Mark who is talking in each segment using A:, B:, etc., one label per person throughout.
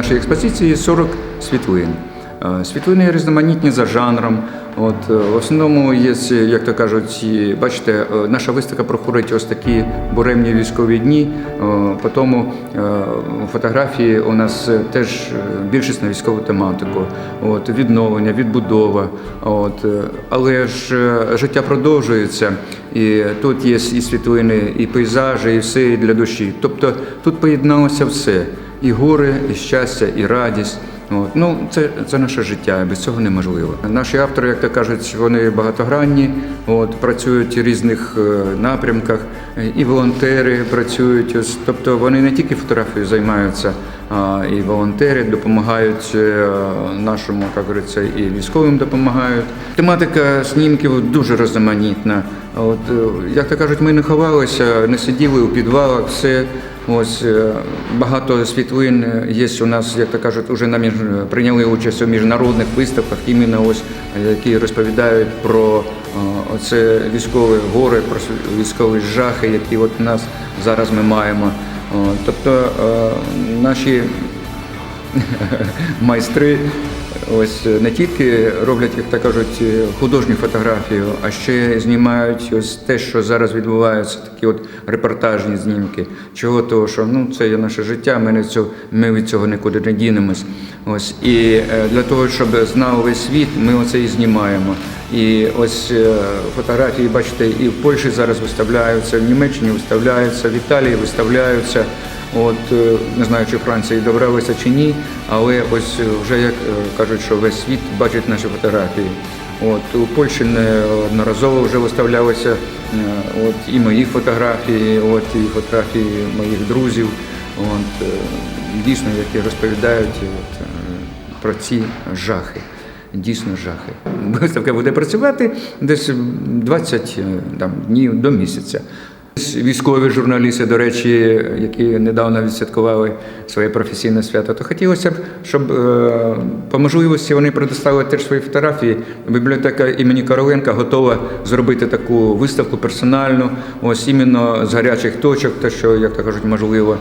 A: нашій експозиції 40 світлин. Е, Світлини різноманітні за жанром. От е, в основному є, як то кажуть, бачите, е, наша виставка проходить ось такі буремні військові дні. По тому фотографії у нас теж більшість на військову тематику. От відновлення, відбудова. От але ж життя продовжується, і тут є і світлини, і пейзажі, і все для душі. Тобто тут поєдналося все: і гори, і щастя, і радість. От. Ну, це, це наше життя, без цього неможливо. Наші автори, як то кажуть, вони багатогранні, от, працюють у різних е, напрямках, і волонтери працюють. Тобто вони не тільки фотографією займаються, а і волонтери допомагають е, нашому, як говориться, і військовим допомагають. Тематика снімків дуже різноманітна. От, е, як то кажуть, ми не ховалися, не сиділи у підвалах, все. Ось е, багато світлин є у нас, як то кажуть, уже на між... прийняли участь у міжнародних виставках, іменно ось е, які розповідають про е, оце військові гори, про військові жахи, які от нас зараз ми маємо. Тобто наші майстри ось е, не тільки роблять, як то кажуть, е, художню фотографію, а ще знімають ось те, що зараз відбувається, такі от репортажні знімки. Чого того, що ну це є наше життя, ми не цього, ми від цього нікуди не дінемось. Ось і е, для того, щоб знав весь світ, ми оце і знімаємо. І ось фотографії, бачите, і в Польщі зараз виставляються, в Німеччині виставляються, в Італії виставляються. От е, не знаю, чи Франції добралися чи ні, але ось е, вже як е, кажуть, що весь світ бачить наші фотографії. От у Польщі неодноразово вже виставлялися от і мої фотографії, от і фотографії моїх друзів. От дійсно, які розповідають от, про ці жахи. Дійсно жахи. Виставка буде працювати десь 20 е, там, днів до місяця. Військові журналісти, до речі, які недавно відсвяткували своє професійне свято, то хотілося б, щоб е, по можливості вони предоставили теж свої фотографії. Бібліотека імені Короленка готова зробити таку виставку персональну, ось іменно з гарячих точок, те, що, як то кажуть, можливо.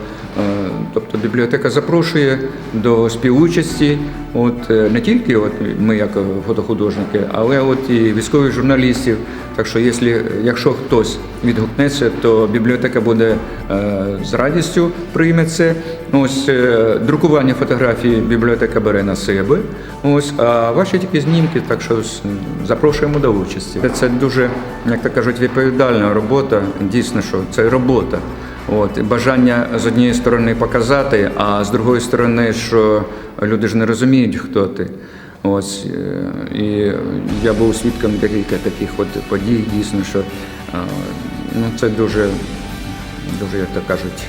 A: Тобто бібліотека запрошує до співучасті, от е, не тільки от ми, як фотохудожники, але от і військових журналістів. Так що, якщо, якщо хтось відгукнеться, то бібліотека буде е, з радістю прийме це. Ось е, друкування фотографій бібліотека бере на себе. Ось а ваші тільки знімки, так що запрошуємо до участі. Це дуже, як то кажуть, відповідальна робота. Дійсно, що це робота. От бажання з однієї сторони показати, а з другої сторони, що люди ж не розуміють, хто ти. Ось е, і я був свідком декілька таких от подій, дійсно, що ну це дуже, дуже, як то кажуть,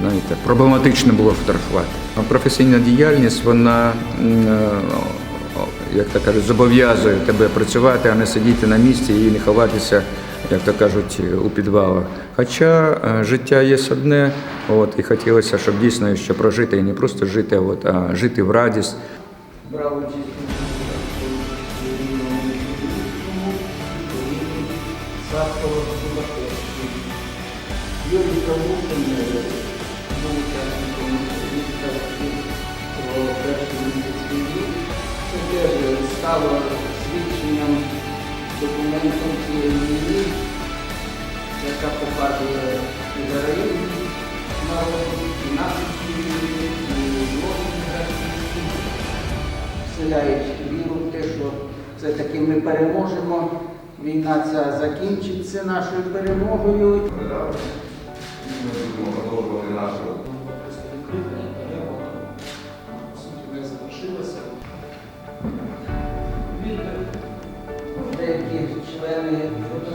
A: знаєте, проблематично було фотографувати. Професійна діяльність, вона, як то кажуть, зобов'язує тебе працювати, а не сидіти на місці і не ховатися, як то кажуть, у підвалах. Хоча е, життя є одне, от, і хотілося, щоб дійсно ще прожити, і не просто жити, от, а жити в радість.
B: брав участь у Садково Будапешті. Юрій Кавушин був учасником стало свідченням, документом цієї війни, яка показує героїзм народу, і наслідки війни, і злочини вселяють віру в те, що все-таки ми переможемо. Війна ця закінчиться нашою перемогою. Деякі 那些，比如说。